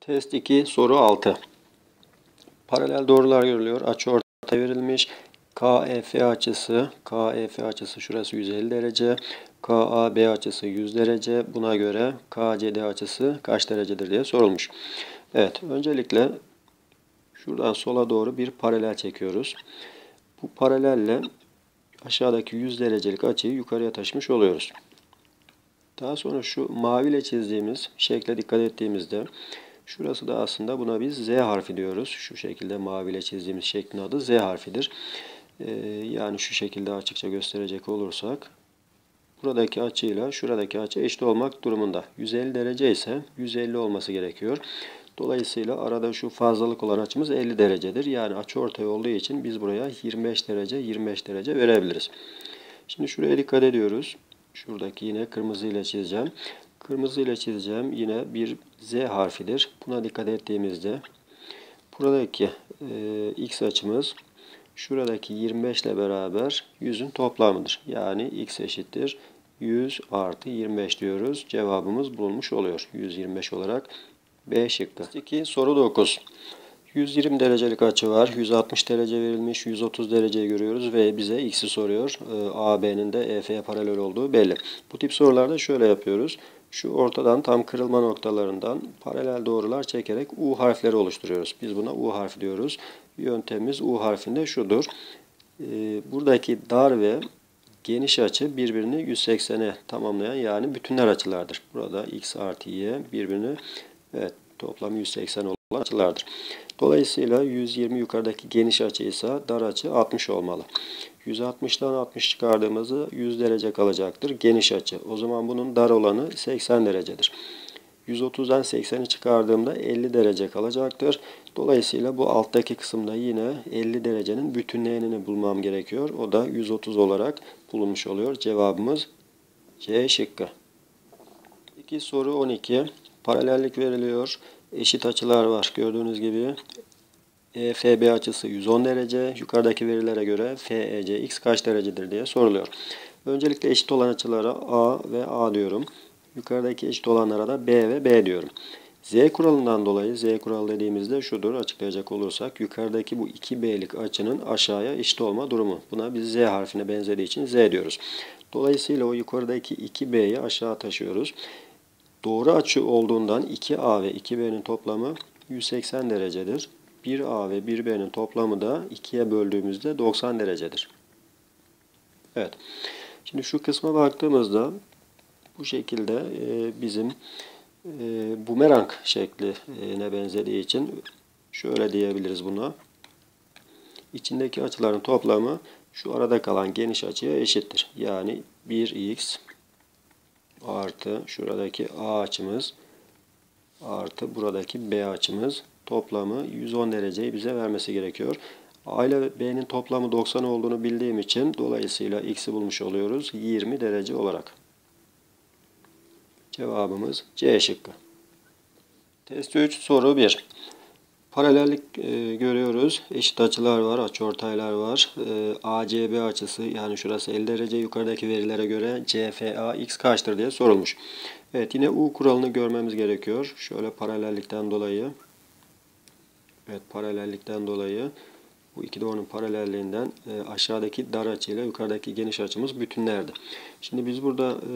Test 2 soru 6. Paralel doğrular görülüyor. Açı ortaya verilmiş. KEF açısı, KEF açısı şurası 150 derece. KAB açısı 100 derece. Buna göre KCD açısı kaç derecedir diye sorulmuş. Evet, öncelikle şuradan sola doğru bir paralel çekiyoruz. Bu paralelle aşağıdaki 100 derecelik açıyı yukarıya taşımış oluyoruz. Daha sonra şu maviyle çizdiğimiz şekle dikkat ettiğimizde şurası da aslında buna biz Z harfi diyoruz. Şu şekilde maviyle çizdiğimiz şeklin adı Z harfidir. Ee, yani şu şekilde açıkça gösterecek olursak buradaki açıyla şuradaki açı eşit olmak durumunda. 150 derece ise 150 olması gerekiyor. Dolayısıyla arada şu fazlalık olan açımız 50 derecedir. Yani açı ortay olduğu için biz buraya 25 derece 25 derece verebiliriz. Şimdi şuraya dikkat ediyoruz. Şuradaki yine kırmızı ile çizeceğim. Kırmızı ile çizeceğim yine bir Z harfidir. Buna dikkat ettiğimizde buradaki e, x açımız şuradaki 25 ile beraber 100'ün toplamıdır. Yani x eşittir 100 artı 25 diyoruz. Cevabımız bulunmuş oluyor. 125 olarak B şıkkı. 2 soru 9. 120 derecelik açı var. 160 derece verilmiş. 130 dereceyi görüyoruz ve bize x'i soruyor. Ee, AB'nin de EF'ye paralel olduğu belli. Bu tip sorularda şöyle yapıyoruz. Şu ortadan tam kırılma noktalarından paralel doğrular çekerek U harfleri oluşturuyoruz. Biz buna U harfi diyoruz. Yöntemimiz U harfinde şudur. Ee, buradaki dar ve geniş açı birbirini 180'e tamamlayan yani bütünler açılardır. Burada x artı y birbirini evet, toplam 180 olan açılardır. Dolayısıyla 120 yukarıdaki geniş açı ise dar açı 60 olmalı. 160'dan 60 çıkardığımızda 100 derece kalacaktır geniş açı. O zaman bunun dar olanı 80 derecedir. 130'dan 80'i çıkardığımda 50 derece kalacaktır. Dolayısıyla bu alttaki kısımda yine 50 derecenin bütünleyenini bulmam gerekiyor. O da 130 olarak bulunmuş oluyor. Cevabımız C şıkkı. 2 soru 12. Paralellik veriliyor eşit açılar var. Gördüğünüz gibi EFB açısı 110 derece. Yukarıdaki verilere göre FEC x kaç derecedir diye soruluyor. Öncelikle eşit olan açılara A ve A diyorum. Yukarıdaki eşit olanlara da B ve B diyorum. Z kuralından dolayı Z kuralı dediğimizde şudur açıklayacak olursak yukarıdaki bu 2B'lik açının aşağıya eşit olma durumu. Buna biz Z harfine benzediği için Z diyoruz. Dolayısıyla o yukarıdaki 2B'yi aşağı taşıyoruz. Doğru açı olduğundan 2A ve 2B'nin toplamı 180 derecedir. 1A ve 1B'nin toplamı da 2'ye böldüğümüzde 90 derecedir. Evet. Şimdi şu kısma baktığımızda bu şekilde e, bizim e, bumerang şekline benzediği için şöyle diyebiliriz buna. İçindeki açıların toplamı şu arada kalan geniş açıya eşittir. Yani 1x artı şuradaki A açımız artı buradaki B açımız toplamı 110 dereceyi bize vermesi gerekiyor. A ile B'nin toplamı 90 olduğunu bildiğim için dolayısıyla X'i bulmuş oluyoruz 20 derece olarak. Cevabımız C şıkkı. Test 3 soru 1. Paralellik e, görüyoruz. Eşit açılar var, açıortaylar var. E, ACB açısı yani şurası 50 derece yukarıdaki verilere göre CFA x kaçtır diye sorulmuş. Evet yine U kuralını görmemiz gerekiyor. Şöyle paralellikten dolayı Evet paralellikten dolayı bu iki doğrunun paralelliğinden e, aşağıdaki dar açıyla yukarıdaki geniş açımız bütünlerdi. Şimdi biz burada e,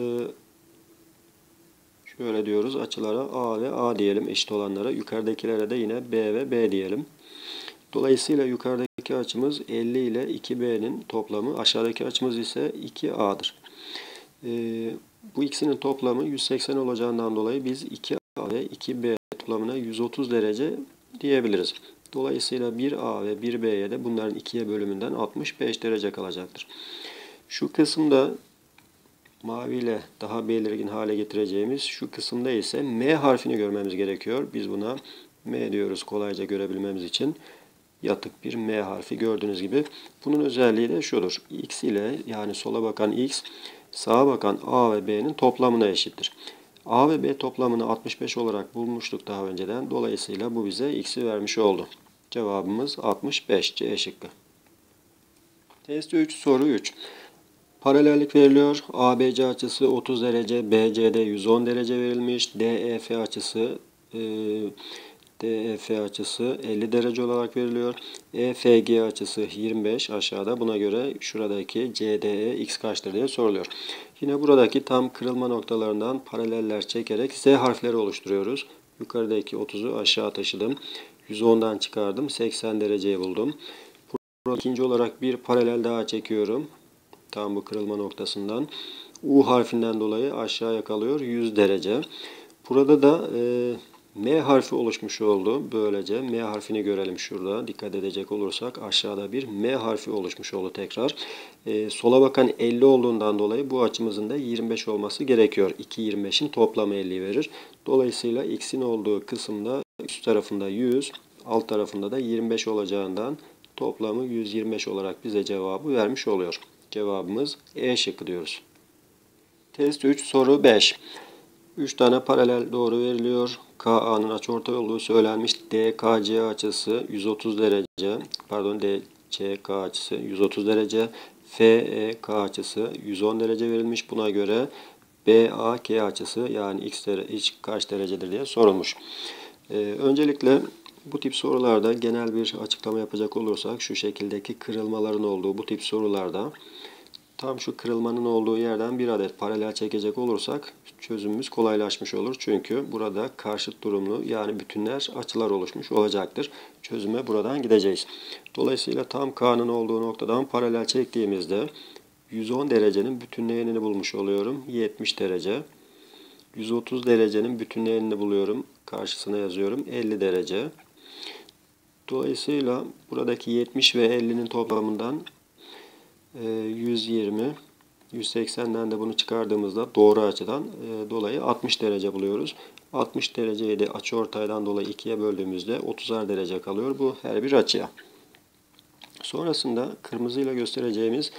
Şöyle diyoruz açılara A ve A diyelim eşit olanlara. Yukarıdakilere de yine B ve B diyelim. Dolayısıyla yukarıdaki açımız 50 ile 2B'nin toplamı. Aşağıdaki açımız ise 2A'dır. Ee, bu ikisinin toplamı 180 olacağından dolayı biz 2A ve 2B toplamına 130 derece diyebiliriz. Dolayısıyla 1A ve 1B'ye de bunların 2'ye bölümünden 65 derece kalacaktır. Şu kısımda maviyle daha belirgin hale getireceğimiz şu kısımda ise M harfini görmemiz gerekiyor. Biz buna M diyoruz kolayca görebilmemiz için. Yatık bir M harfi gördüğünüz gibi. Bunun özelliği de şudur. X ile yani sola bakan X sağa bakan A ve B'nin toplamına eşittir. A ve B toplamını 65 olarak bulmuştuk daha önceden. Dolayısıyla bu bize X'i vermiş oldu. Cevabımız 65 C şıkkı. Test 3 soru 3. Paralellik veriliyor. ABC açısı 30 derece, BCD 110 derece verilmiş. DEF açısı e, DEF açısı 50 derece olarak veriliyor. EFG açısı 25 aşağıda. Buna göre şuradaki CDE x kaçtır diye soruluyor. Yine buradaki tam kırılma noktalarından paraleller çekerek Z harfleri oluşturuyoruz. Yukarıdaki 30'u aşağı taşıdım. 110'dan çıkardım. 80 dereceyi buldum. Burada ikinci olarak bir paralel daha çekiyorum. Tam bu kırılma noktasından. U harfinden dolayı aşağıya kalıyor 100 derece. Burada da e, M harfi oluşmuş oldu. Böylece M harfini görelim şurada. Dikkat edecek olursak aşağıda bir M harfi oluşmuş oldu tekrar. E, sola bakan 50 olduğundan dolayı bu açımızın da 25 olması gerekiyor. 2 25'in toplamı 50 verir. Dolayısıyla x'in olduğu kısımda üst tarafında 100, alt tarafında da 25 olacağından toplamı 125 olarak bize cevabı vermiş oluyor. Cevabımız E şıkkı diyoruz. Test 3 soru 5. 3 tane paralel doğru veriliyor. KA'nın açıortay olduğu söylenmiş. DKC açısı 130 derece. Pardon DCK açısı 130 derece. FEK açısı 110 derece verilmiş. Buna göre BAK açısı yani x, dere, x kaç derecedir diye sorulmuş. Ee, öncelikle bu tip sorularda genel bir açıklama yapacak olursak şu şekildeki kırılmaların olduğu bu tip sorularda tam şu kırılmanın olduğu yerden bir adet paralel çekecek olursak çözümümüz kolaylaşmış olur. Çünkü burada karşıt durumlu yani bütünler açılar oluşmuş olacaktır. Çözüme buradan gideceğiz. Dolayısıyla tam K'nın olduğu noktadan paralel çektiğimizde 110 derecenin bütünleyenini bulmuş oluyorum. 70 derece. 130 derecenin bütünleyenini buluyorum. Karşısına yazıyorum. 50 derece. Dolayısıyla buradaki 70 ve 50'nin toplamından 120, e, 180'den de bunu çıkardığımızda doğru açıdan e, dolayı 60 derece buluyoruz. 60 dereceyi de açı ortaydan dolayı 2'ye böldüğümüzde 30'ar derece kalıyor. Bu her bir açıya. Sonrasında kırmızıyla göstereceğimiz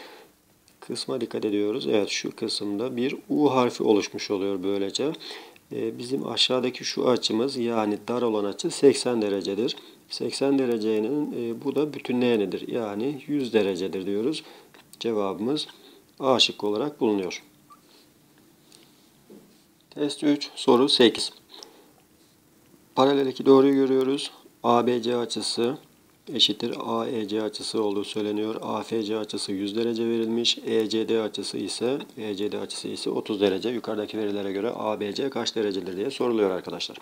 kısma dikkat ediyoruz. Evet şu kısımda bir U harfi oluşmuş oluyor böylece. E, bizim aşağıdaki şu açımız yani dar olan açı 80 derecedir. 80 derecenin e, bu da bütünleyenidir. Yani 100 derecedir diyoruz. Cevabımız A şıkkı olarak bulunuyor. Test 3 soru 8. Paralel iki doğruyu görüyoruz. ABC açısı eşittir AEC açısı olduğu söyleniyor. AFC açısı 100 derece verilmiş. ECD açısı ise ECD açısı ise 30 derece. Yukarıdaki verilere göre ABC kaç derecedir diye soruluyor arkadaşlar.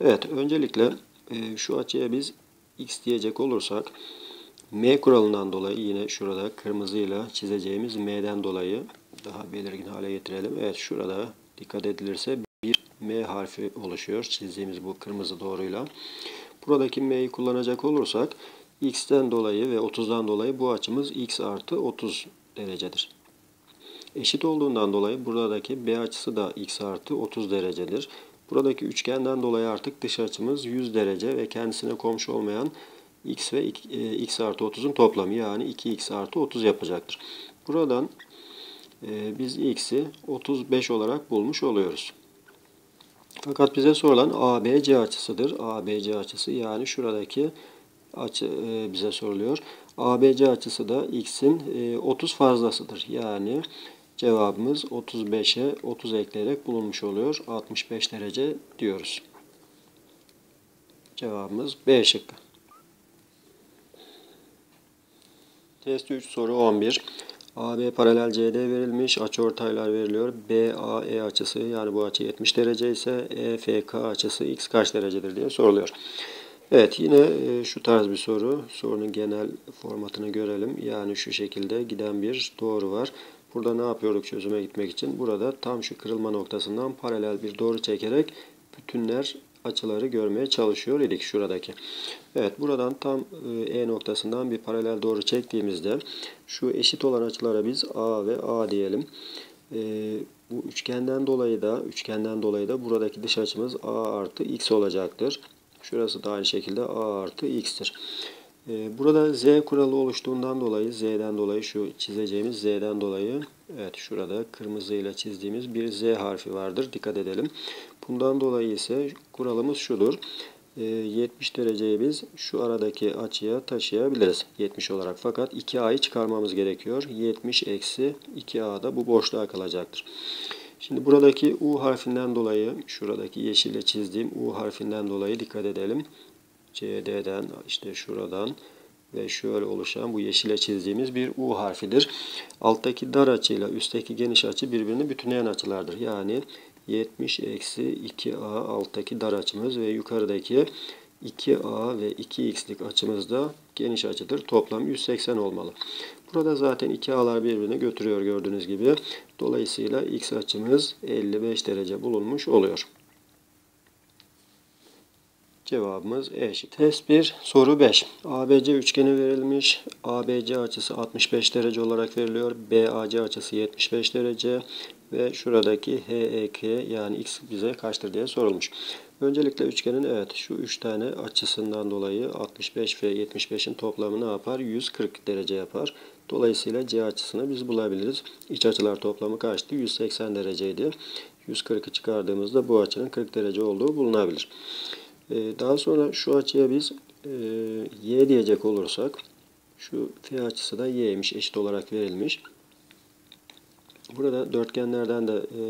Evet öncelikle e, şu açıya biz x diyecek olursak M kuralından dolayı yine şurada kırmızıyla çizeceğimiz M'den dolayı daha belirgin hale getirelim. Evet şurada dikkat edilirse bir M harfi oluşuyor. Çizdiğimiz bu kırmızı doğruyla. Buradaki M'yi kullanacak olursak X'ten dolayı ve 30'dan dolayı bu açımız X artı 30 derecedir. Eşit olduğundan dolayı buradaki B açısı da X artı 30 derecedir. Buradaki üçgenden dolayı artık dış açımız 100 derece ve kendisine komşu olmayan x ve e, x artı 30'un toplamı yani 2x artı 30 yapacaktır. Buradan e, biz x'i 35 olarak bulmuş oluyoruz. Fakat bize sorulan ABC açısıdır. ABC açısı yani şuradaki açı e, bize soruluyor. ABC açısı da x'in 30 fazlasıdır. Yani cevabımız 35'e 30 ekleyerek bulunmuş oluyor. 65 derece diyoruz. Cevabımız B şıkkı. Test 3 soru 11. AB paralel CD verilmiş. Açı ortaylar veriliyor. BAE açısı yani bu açı 70 derece ise EFK açısı x kaç derecedir diye soruluyor. Evet yine e, şu tarz bir soru. Sorunun genel formatını görelim. Yani şu şekilde giden bir doğru var. Burada ne yapıyorduk çözüme gitmek için? Burada tam şu kırılma noktasından paralel bir doğru çekerek bütünler açıları görmeye çalışıyor idik şuradaki. Evet buradan tam e, E noktasından bir paralel doğru çektiğimizde şu eşit olan açılara biz A ve A diyelim. E, bu üçgenden dolayı da üçgenden dolayı da buradaki dış açımız A artı X olacaktır. Şurası da aynı şekilde A artı X'tir. E, burada Z kuralı oluştuğundan dolayı Z'den dolayı şu çizeceğimiz Z'den dolayı evet şurada kırmızıyla çizdiğimiz bir Z harfi vardır. Dikkat edelim. Bundan dolayı ise kuralımız şudur. e, 70 dereceyi biz şu aradaki açıya taşıyabiliriz. 70 olarak. Fakat 2a'yı çıkarmamız gerekiyor. 70 eksi 2a da bu boşluğa kalacaktır. Şimdi buradaki U harfinden dolayı, şuradaki yeşille çizdiğim U harfinden dolayı dikkat edelim. CD'den, işte şuradan ve şöyle oluşan bu yeşile çizdiğimiz bir U harfidir. Alttaki dar açıyla üstteki geniş açı birbirini bütünleyen açılardır. Yani 70 eksi 2A alttaki dar açımız ve yukarıdaki 2A ve 2X'lik açımız da geniş açıdır. Toplam 180 olmalı. Burada zaten 2A'lar birbirine götürüyor gördüğünüz gibi. Dolayısıyla X açımız 55 derece bulunmuş oluyor. Cevabımız E eşit. Test 1 soru 5. ABC üçgeni verilmiş. ABC açısı 65 derece olarak veriliyor. BAC açısı 75 derece ve şuradaki HEK yani X bize kaçtır diye sorulmuş. Öncelikle üçgenin evet şu 3 tane açısından dolayı 65 ve 75'in toplamı ne yapar? 140 derece yapar. Dolayısıyla C açısını biz bulabiliriz. İç açılar toplamı kaçtı? 180 dereceydi. 140'ı çıkardığımızda bu açının 40 derece olduğu bulunabilir. Ee, daha sonra şu açıya biz e, y diyecek olursak şu f açısı da y'ymiş eşit olarak verilmiş. Burada dörtgenlerden de e,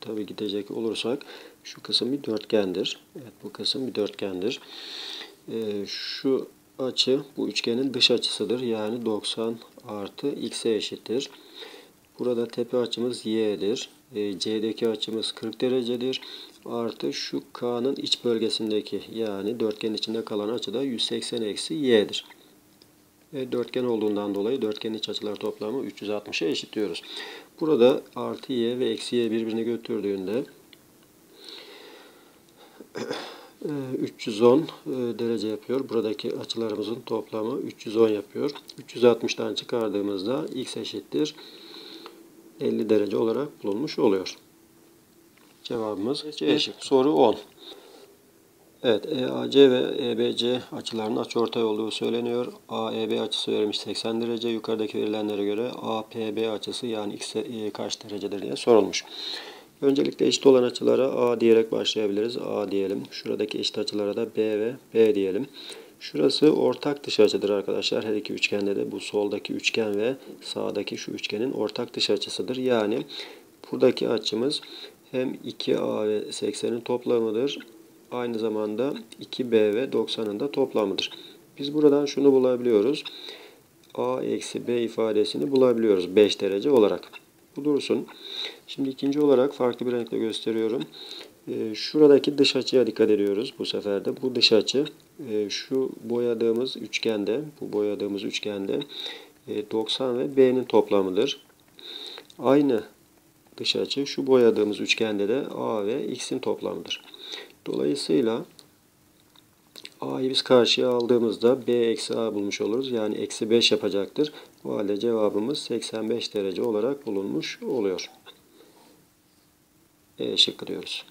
tabi gidecek olursak şu kısım bir dörtgendir. Evet bu kısım bir dörtgendir. E, şu açı bu üçgenin dış açısıdır. Yani 90 artı x'e eşittir. Burada tepe açımız y'dir. E, C'deki açımız 40 derecedir. Artı şu K'nın iç bölgesindeki yani dörtgen içinde kalan açı da 180 eksi y'dir. Ve dörtgen olduğundan dolayı dörtgenin iç açılar toplamı 360'a eşitliyoruz. Burada artı y ve eksi y birbirini götürdüğünde 310 e, derece yapıyor. Buradaki açılarımızın toplamı 310 yapıyor. 360'tan çıkardığımızda x eşittir 50 derece olarak bulunmuş oluyor. Cevabımız C şıkkı. Soru 10. Evet, EAC ve EBC açılarının açıortay olduğu söyleniyor. AEB açısı verilmiş 80 derece. Yukarıdaki verilenlere göre APB açısı yani x e, kaç derecedir diye sorulmuş. Öncelikle eşit olan açılara A diyerek başlayabiliriz. A diyelim. Şuradaki eşit açılara da B ve B diyelim. Şurası ortak dış açıdır arkadaşlar. Her iki üçgende de bu soldaki üçgen ve sağdaki şu üçgenin ortak dış açısıdır. Yani buradaki açımız hem 2A ve 80'in toplamıdır. Aynı zamanda 2B ve 90'ın da toplamıdır. Biz buradan şunu bulabiliyoruz. A eksi B ifadesini bulabiliyoruz 5 derece olarak. Bu dursun. Şimdi ikinci olarak farklı bir renkle gösteriyorum. Ee, şuradaki dış açıya dikkat ediyoruz bu sefer de. Bu dış açı e, şu boyadığımız üçgende, bu boyadığımız üçgende 90 e, ve B'nin toplamıdır. Aynı dış açı şu boyadığımız üçgende de A ve X'in toplamıdır. Dolayısıyla A'yı biz karşıya aldığımızda B eksi A bulmuş oluruz. Yani eksi 5 yapacaktır. Bu halde cevabımız 85 derece olarak bulunmuş oluyor. E şıkkı diyoruz.